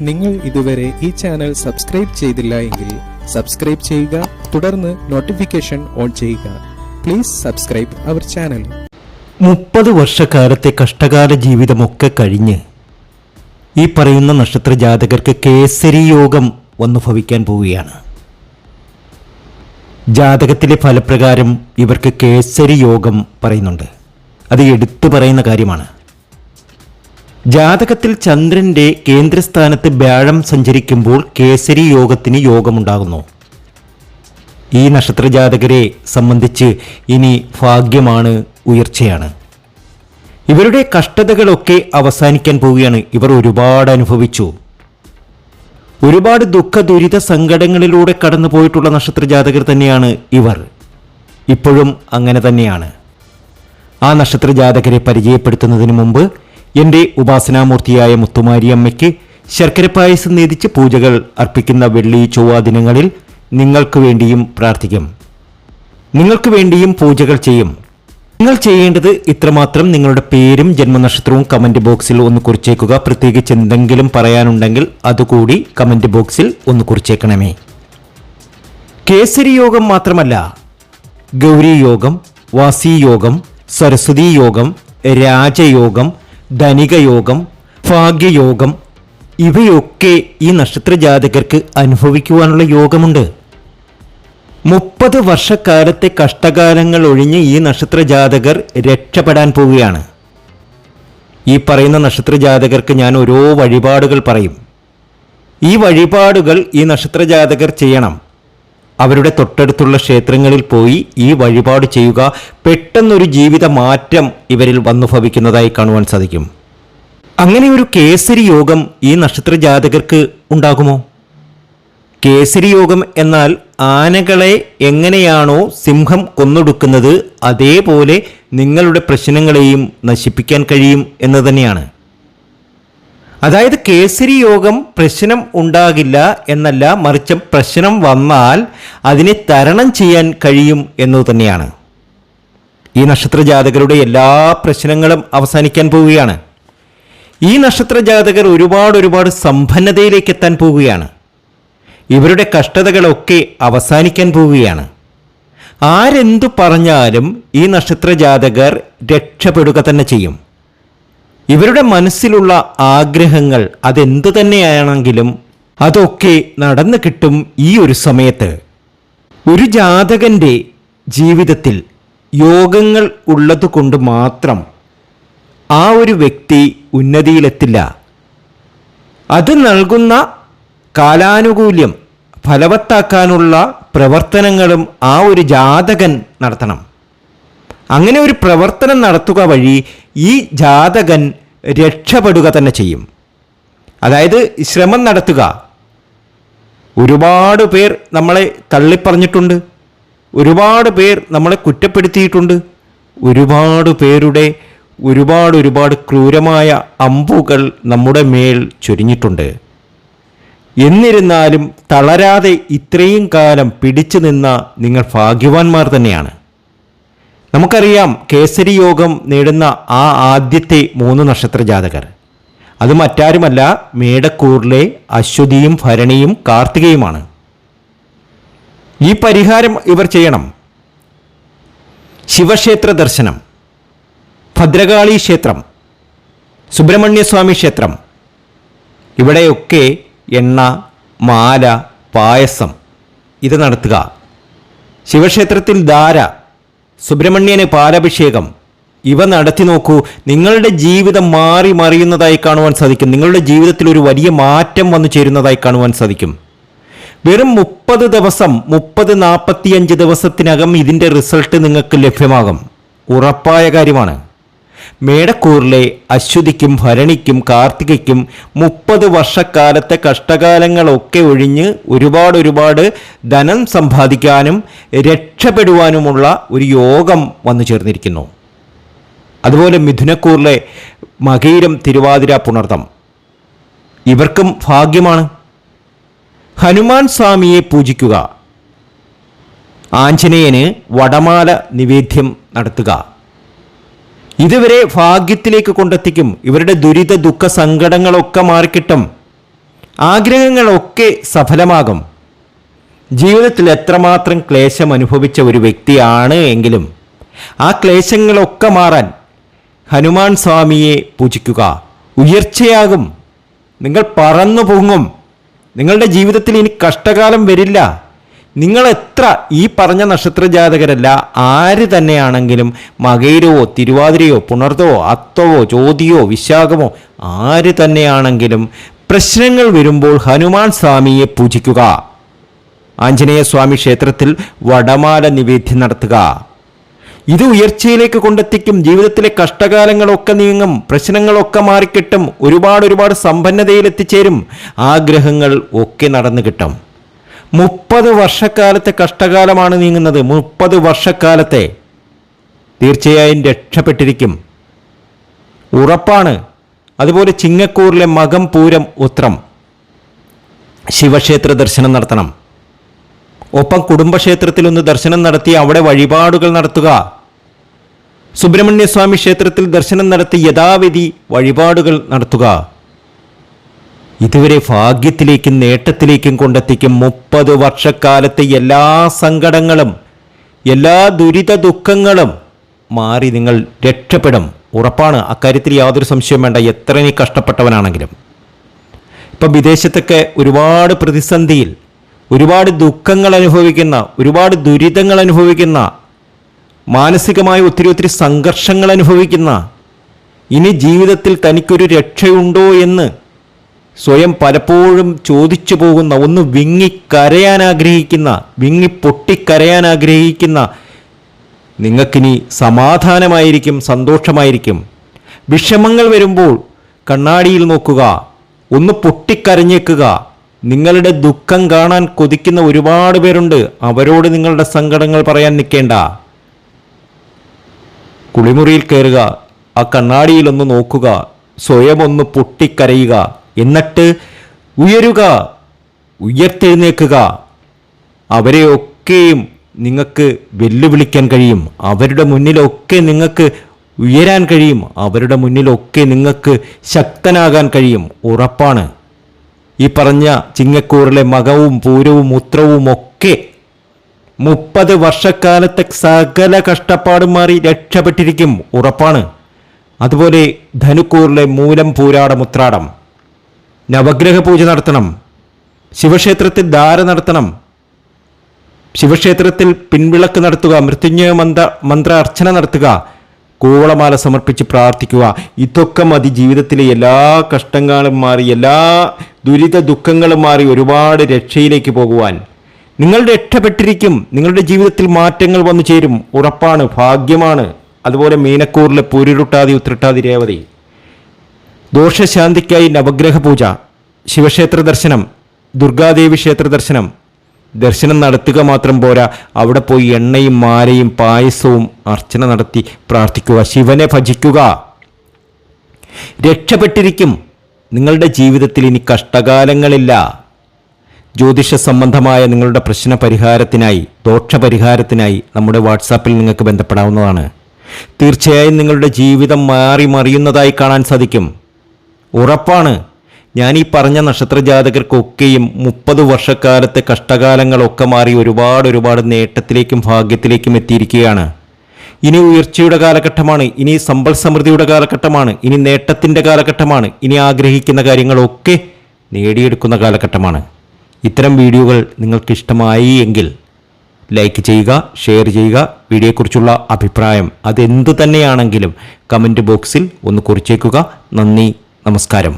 നിങ്ങൾ ഇതുവരെ ഈ ചാനൽ സബ്സ്ക്രൈബ് ചെയ്തില്ല എങ്കിൽ സബ്സ്ക്രൈബ് ചെയ്യുക തുടർന്ന് നോട്ടിഫിക്കേഷൻ ഓൺ ചെയ്യുക. പ്ലീസ് സബ്സ്ക്രൈബ് അവർ ചാനൽ മുപ്പത് വർഷക്കാലത്തെ കഷ്ടകാല ജീവിതമൊക്കെ കഴിഞ്ഞ് ഈ പറയുന്ന നക്ഷത്ര ജാതകർക്ക് കേസരി യോഗം വന്നു ഭവിക്കാൻ പോവുകയാണ്. ജാതകത്തിലെ ഫലപ്രകാരം ഇവർക്ക് കേസരി യോഗം പറയുന്നുണ്ട്. അത് എടുത്തു പറയുന്ന കാര്യമാണ്. ജാതകത്തിൽ ചന്ദ്രന്റെ കേന്ദ്രസ്ഥാനത്ത് വ്യാഴം സഞ്ചരിക്കുമ്പോൾ കേസരി യോഗത്തിന് യോഗമുണ്ടാകുന്നു. ഈ നക്ഷത്ര ജാതകരെ സംബന്ധിച്ച് ഇനി ഭാഗ്യമാണ് ഉയർച്ചയാണ്. ഇവരുടെ കഷ്ടതകളൊക്കെ അവസാനിക്കാൻ പോവുകയാണ്. ഇവർ ഒരുപാട് അനുഭവിച്ചു. ഒരുപാട് ദുഃഖ ദുരിത സങ്കടങ്ങളിലൂടെ കടന്നു പോയിട്ടുള്ള നക്ഷത്ര ജാതകർ തന്നെയാണ് ഇവർ. ഇപ്പോഴും അങ്ങനെ തന്നെയാണ്. ആ നക്ഷത്ര ജാതകരെ പരിചയപ്പെടുത്തുന്നതിന് മുമ്പ് എന്റെ ഉപാസനാമൂർത്തിയായ മുത്തുമാരിയമ്മയ്ക്ക് ശർക്കര പായസം നേതിച്ച് പൂജകൾ അർപ്പിക്കുന്ന വെള്ളി ചൊവ്വ ദിനങ്ങളിൽ നിങ്ങൾക്ക് വേണ്ടിയും പ്രാർത്ഥിക്കും. നിങ്ങൾക്ക് വേണ്ടിയും പൂജകൾ ചെയ്യും. നിങ്ങൾ ചെയ്യേണ്ടത് ഇത്രമാത്രം നിങ്ങളുടെ പേരും ജന്മനക്ഷത്രവും കമന്റ് ബോക്സിൽ ഒന്ന് കുറിച്ചേക്കുക. പ്രത്യേകിച്ച് എന്തെങ്കിലും പറയാനുണ്ടെങ്കിൽ അതുകൂടി കമന്റ് ബോക്സിൽ ഒന്ന് കുറിച്ചേക്കണമേ. കേസരി യോഗം മാത്രമല്ല ഗൗരി യോഗം വാസി യോഗം സരസ്വതി യോഗം രാജയോഗം ധനിക യോഗം ഭാഗ്യയോഗം ഇവയൊക്കെ ഈ നക്ഷത്ര ജാതകർക്ക് അനുഭവിക്കുവാനുള്ള യോഗമുണ്ട്. മുപ്പത് വർഷക്കാലത്തെ കഷ്ടകാലങ്ങൾ ഒഴിഞ്ഞ് ഈ നക്ഷത്ര ജാതകർ രക്ഷപ്പെടാൻ പോവുകയാണ്. ഈ പറയുന്ന നക്ഷത്ര ജാതകർക്ക് ഞാൻ ഓരോ വഴിപാടുകൾ പറയും. ഈ വഴിപാടുകൾ ഈ നക്ഷത്ര ജാതകർ ചെയ്യണം. അവരുടെ തൊട്ടടുത്തുള്ള ക്ഷേത്രങ്ങളിൽ പോയി ഈ വഴിപാട് ചെയ്യുക. പെട്ടെന്നൊരു ജീവിത മാറ്റം ഇവരിൽ വന്നു ഭവിക്കുന്നതായി കാണുവാൻ സാധിക്കും. അങ്ങനെ ഒരു കേസരി യോഗം ഈ നക്ഷത്ര ജാതകർക്ക് ഉണ്ടാകുമോ? കേസരി യോഗം എന്നാൽ ആനകളെ എങ്ങനെയാണോ സിംഹം കൊന്നൊടുക്കുന്നത് അതേപോലെ നിങ്ങളുടെ പ്രശ്നങ്ങളെയും നശിപ്പിക്കാൻ കഴിയും എന്ന് തന്നെയാണ്. അതായത് കേസരി യോഗം പ്രശ്നം ഉണ്ടാകില്ല എന്നല്ല മറിച്ച് പ്രശ്നം വന്നാൽ അതിനെ തരണം ചെയ്യാൻ കഴിയും എന്നു തന്നെയാണ്. ഈ നക്ഷത്ര ജാതകരുടെ എല്ലാ പ്രശ്നങ്ങളും അവസാനിക്കാൻ പോവുകയാണ്. ഈ നക്ഷത്ര ജാതകർ ഒരുപാട് ഒരുപാട് സമ്പന്നതയിലേക്ക് എത്താൻ പോവുകയാണ്. ഇവരുടെ കഷ്ടതകളൊക്കെ അവസാനിക്കാൻ പോവുകയാണ്. ആരെന്തു പറഞ്ഞാലും ഈ നക്ഷത്ര ജാതകർ രക്ഷപ്പെടുക തന്നെ ചെയ്യും. ഇവരുടെ മനസ്സിലുള്ള ആഗ്രഹങ്ങൾ അതെന്തു തന്നെയാണെങ്കിലും അതൊക്കെ നടന്നു കിട്ടും ഈ ഒരു സമയത്ത്. ഒരു ജാതകന്റെ ജീവിതത്തിൽ യോഗങ്ങൾ ഉള്ളതുകൊണ്ട് മാത്രം ആ ഒരു വ്യക്തി ഉന്നതിയിലെത്തില്ല. അത് നൽകുന്ന കാലാനുകൂല്യം ഫലവത്താക്കാനുള്ള പ്രവർത്തനങ്ങളും ആ ഒരു ജാതകൻ നടത്തണം. അങ്ങനെ ഒരു പ്രവർത്തനം നടത്തുക വഴി ഈ ജാതകൻ രക്ഷപ്പെടുക തന്നെ ചെയ്യും. അതായത് ശ്രമം നടത്തുക. ഒരുപാട് പേർ നമ്മളെ തള്ളിപ്പറഞ്ഞിട്ടുണ്ട്. ഒരുപാട് പേർ നമ്മളെ കുറ്റപ്പെടുത്തിയിട്ടുണ്ട്. ഒരുപാട് പേരുടെ ഒരുപാട് ഒരുപാട് ക്രൂരമായ അമ്പുകൾ നമ്മുടെ മേൽ ചൊരിഞ്ഞിട്ടുണ്ട്. എന്നിരുന്നാലും തളരാതെ ഇത്രയും കാലം പിടിച്ചു നിന്ന നിങ്ങൾ ഭാഗ്യവാന്മാർ തന്നെയാണ്. നമുക്കറിയാം കേസരി യോഗം നേടുന്ന ആ ആദ്യത്തെ മൂന്ന് നക്ഷത്ര ജാതകർ. അത് മറ്റാരുമല്ല മേടക്കൂറിലെ അശ്വതിയും ഭരണിയും കാർത്തികയുമാണ്. ഈ പരിഹാരം ഇവർ ചെയ്യണം. ശിവക്ഷേത്ര ദർശനം ഭദ്രകാളി ക്ഷേത്രം സുബ്രഹ്മണ്യസ്വാമി ക്ഷേത്രം ഇവിടെയൊക്കെ എണ്ണ മാല പായസം. ഇത് നടത്തുക. ശിവക്ഷേത്രത്തിൽ ധാര സുബ്രഹ്മണ്യന് പാലഭിഷേകം. ഇവ നടത്തി നോക്കൂ. നിങ്ങളുടെ ജീവിതം മാറി മറിയുന്നതായി കാണുവാൻ സാധിക്കും. നിങ്ങളുടെ ജീവിതത്തിൽ ഒരു വലിയ മാറ്റം വന്നു ചേരുന്നതായി കാണുവാൻ സാധിക്കും. വെറും മുപ്പത് ദിവസം മുപ്പത് നാൽപ്പത്തിയഞ്ച് ദിവസത്തിനകം ഇതിന്റെ റിസൾട്ട് നിങ്ങൾക്ക് ലഭ്യമാകും. ഉറപ്പായ കാര്യമാണ്. മേടക്കൂറിലെ അശ്വതിക്കും ഭരണിക്കും കാർത്തികയ്ക്കും മുപ്പത് വർഷക്കാലത്തെ കഷ്ടകാലങ്ങളൊക്കെ ഒഴിഞ്ഞ് ഒരുപാട് ഒരുപാട് ധനം സമ്പാദിക്കാനും രക്ഷപ്പെടുവാനുമുള്ള ഒരു യോഗം വന്നു ചേർന്നിരിക്കുന്നു. അതുപോലെ മിഥുനക്കൂറിലെ മകീരം തിരുവാതിര പുണർത്തം ഇവർക്കും ഭാഗ്യമാണ്. ഹനുമാൻ സ്വാമിയെ പൂജിക്കുക. ആഞ്ജനേയന് വടമാല നിവേദ്യം നടത്തുക. ഇതുവരെ ഭാഗ്യത്തിലേക്ക് കൊണ്ടെത്തിക്കും ഇവരുടെ ദുരിത ദുഃഖ സങ്കടങ്ങളൊക്കെ മാറിക്കിട്ടും. ആഗ്രഹങ്ങളൊക്കെ സഫലമാകും. ജീവിതത്തിൽ എത്രമാത്രം ക്ലേശം അനുഭവിച്ച ഒരു വ്യക്തിയാണ് എങ്കിലും ആ ക്ലേശങ്ങളൊക്കെ മാറാൻ ഹനുമാൻ സ്വാമിയെ പൂജിക്കുക. ഉയർച്ചയാകും. നിങ്ങൾ പറന്നു പൊങ്ങും. നിങ്ങളുടെ ജീവിതത്തിൽ ഇനി കഷ്ടകാലം വരില്ല. നിങ്ങൾ എത്ര ഈ പറഞ്ഞ നക്ഷത്ര ജാതകരല്ല ആര് തന്നെയാണെങ്കിലും മകയിരവോ തിരുവാതിരയോ പുണർത്തവോ അത്തവോ ജ്യോതിയോ വിശാഖമോ ആര് തന്നെയാണെങ്കിലും പ്രശ്നങ്ങൾ വരുമ്പോൾ ഹനുമാൻ സ്വാമിയെ പൂജിക്കുക. ആഞ്ജനേയ സ്വാമി ക്ഷേത്രത്തിൽ വടമാല നിവേദ്യം നടത്തുക. ഇത് ഉയർച്ചയിലേക്ക് കൊണ്ടെത്തിക്കും ജീവിതത്തിലെ കഷ്ടകാലങ്ങളൊക്കെ നീങ്ങും പ്രശ്നങ്ങളൊക്കെ മാറിക്കിട്ടും ഒരുപാട് ഒരുപാട് സമ്പന്നതയിൽ എത്തിച്ചേരും ആഗ്രഹങ്ങൾ ഒക്കെ നടന്നു കിട്ടും മുപ്പത് വർഷക്കാലത്തെ കഷ്ടകാലമാണ് നീങ്ങുന്നത്. മുപ്പത് വർഷക്കാലത്തെ തീർച്ചയായും രക്ഷപ്പെട്ടിരിക്കും. ഉറപ്പാണ്. അതുപോലെ ചിങ്ങക്കൂറിലെ മകം പൂരം ഉത്രം. ശിവക്ഷേത്ര ദർശനം നടത്തണം. ഒപ്പം കുടുംബക്ഷേത്രത്തിൽ ഒന്ന് ദർശനം നടത്തി അവിടെ വഴിപാടുകൾ നടത്തുക. സുബ്രഹ്മണ്യസ്വാമി ക്ഷേത്രത്തിൽ ദർശനം നടത്തി യഥാവിധി വഴിപാടുകൾ നടത്തുക. ഇതുവരെ ഭാഗ്യത്തിലേക്കും നേട്ടത്തിലേക്കും കൊണ്ടെത്തിക്കും മുപ്പത് വർഷക്കാലത്തെ എല്ലാ സങ്കടങ്ങളും എല്ലാ ദുരിത ദുഃഖങ്ങളും മാറി നിങ്ങൾ രക്ഷപ്പെടും. ഉറപ്പാണ്. അക്കാര്യത്തിൽ യാതൊരു സംശയവും വേണ്ട. എത്ര നീ കഷ്ടപ്പെട്ടവനാണെങ്കിലും. ഇപ്പം വിദേശത്തൊക്കെ ഒരുപാട് പ്രതിസന്ധിയിൽ ഒരുപാട് ദുഃഖങ്ങൾ അനുഭവിക്കുന്ന ഒരുപാട് ദുരിതങ്ങൾ അനുഭവിക്കുന്ന മാനസികമായ ഒത്തിരി ഒത്തിരി സംഘർഷങ്ങൾ അനുഭവിക്കുന്ന ഇനി ജീവിതത്തിൽ തനിക്കൊരു രക്ഷയുണ്ടോ എന്ന് സ്വയം പലപ്പോഴും ചോദിച്ചു പോകുന്ന ഒന്ന് വിങ്ങി കരയാൻ ആഗ്രഹിക്കുന്ന വിങ്ങി പൊട്ടിക്കരയാൻ ആഗ്രഹിക്കുന്ന നിങ്ങൾക്കിനി സമാധാനമായിരിക്കും സന്തോഷമായിരിക്കും. വിഷമങ്ങൾ വരുമ്പോൾ കണ്ണാടിയിൽ നോക്കുക ഒന്ന് പൊട്ടിക്കരഞ്ഞേക്കുക. നിങ്ങളുടെ ദുഃഖം കാണാൻ കൊതിക്കുന്ന ഒരുപാട് പേരുണ്ട്. അവരോട് നിങ്ങളുടെ സങ്കടങ്ങൾ പറയാൻ നിൽക്കേണ്ട. കുളിമുറിയിൽ കയറുക ആ കണ്ണാടിയിലൊന്ന് നോക്കുക സ്വയം ഒന്ന് പൊട്ടിക്കരയുക. എന്നിട്ട് ഉയരുക ഉയർത്തെഴുന്നേക്കുക അവരെയൊക്കെയും നിങ്ങൾക്ക് വെല്ലുവിളിക്കാൻ കഴിയും. അവരുടെ മുന്നിലൊക്കെ നിങ്ങൾക്ക് ഉയരാൻ കഴിയും. അവരുടെ മുന്നിലൊക്കെ നിങ്ങൾക്ക് ശക്തനാകാൻ കഴിയും. ഉറപ്പാണ്. ഈ പറഞ്ഞ ചിങ്ങക്കൂറിലെ മകവും പൂരവും ഉത്രവും ഒക്കെ മുപ്പത് വർഷക്കാലത്തെ സകല കഷ്ടപ്പാടും മാറി രക്ഷപ്പെട്ടിരിക്കും. ഉറപ്പാണ്. അതുപോലെ ധനുക്കൂറിലെ മൂലം പൂരാടം ഉത്രാടം. നവഗ്രഹ പൂജ നടത്തണം. ശിവക്ഷേത്രത്തിൽ ധാര നടത്തണം. ശിവക്ഷേത്രത്തിൽ പിൻവിളക്ക് നടത്തുക മൃത്യുഞ്ജയ മന്ത്ര മന്ത്ര അർച്ചന നടത്തുക കൂവളമാല സമർപ്പിച്ച് പ്രാർത്ഥിക്കുക. ഇതൊക്കെ മതി. ജീവിതത്തിലെ എല്ലാ കഷ്ടങ്ങളും മാറി എല്ലാ ദുരിത ദുഃഖങ്ങളും മാറി ഒരുപാട് രക്ഷയിലേക്ക് പോകുവാൻ. നിങ്ങൾ രക്ഷപ്പെട്ടിരിക്കും. നിങ്ങളുടെ ജീവിതത്തിൽ മാറ്റങ്ങൾ വന്നു ചേരും. ഉറപ്പാണ് ഭാഗ്യമാണ്. അതുപോലെ മീനക്കൂറിലെ പൂരിരുട്ടാതി ഉത്രട്ടാതി രേവതി. ദോഷശാന്തിക്കായി നവഗ്രഹ പൂജ ശിവക്ഷേത്ര ദർശനം ദുർഗാദേവി ക്ഷേത്ര ദർശനം. ദർശനം നടത്തുക മാത്രം പോരാ അവിടെ പോയി എണ്ണയും മാലയും പായസവും അർച്ചന നടത്തി പ്രാർത്ഥിക്കുക ശിവനെ ഭജിക്കുക. രക്ഷപ്പെട്ടിരിക്കും. നിങ്ങളുടെ ജീവിതത്തിൽ ഇനി കഷ്ടകാലങ്ങളില്ല. ജ്യോതിഷ സംബന്ധമായ നിങ്ങളുടെ പ്രശ്ന പരിഹാരത്തിനായി ദോഷ പരിഹാരത്തിനായി നമ്മുടെ വാട്സാപ്പിൽ നിങ്ങൾക്ക് ബന്ധപ്പെടാവുന്നതാണ്. തീർച്ചയായും നിങ്ങളുടെ ജീവിതം മാറി മറിയുന്നതായി കാണാൻ സാധിക്കും. ഉറപ്പാണ്. ഞാൻ ഈ പറഞ്ഞ നക്ഷത്ര ജാതകർക്കൊക്കെയും മുപ്പത് വർഷക്കാലത്തെ കഷ്ടകാലങ്ങളൊക്കെ മാറി ഒരുപാട് ഒരുപാട് നേട്ടത്തിലേക്കും ഭാഗ്യത്തിലേക്കും എത്തിയിരിക്കുകയാണ്. ഇനി ഉയർച്ചയുടെ കാലഘട്ടമാണ് ഇനി സമ്പൽ സമൃദ്ധിയുടെ കാലഘട്ടമാണ് ഇനി നേട്ടത്തിന്റെ കാലഘട്ടമാണ് ഇനി ആഗ്രഹിക്കുന്ന കാര്യങ്ങളൊക്കെ നേടിയെടുക്കുന്ന കാലഘട്ടമാണ്. ഇത്തരം വീഡിയോകൾ നിങ്ങൾക്ക് ഇഷ്ടമായി എങ്കിൽ ലൈക്ക് ചെയ്യുക ഷെയർ ചെയ്യുക വീഡിയോയെക്കുറിച്ചുള്ള അഭിപ്രായം അതെന്തു തന്നെയാണെങ്കിലും കമന്റ് ബോക്സിൽ ഒന്ന് കുറിച്ചേക്കുക. നന്ദി. നമസ്കാരം.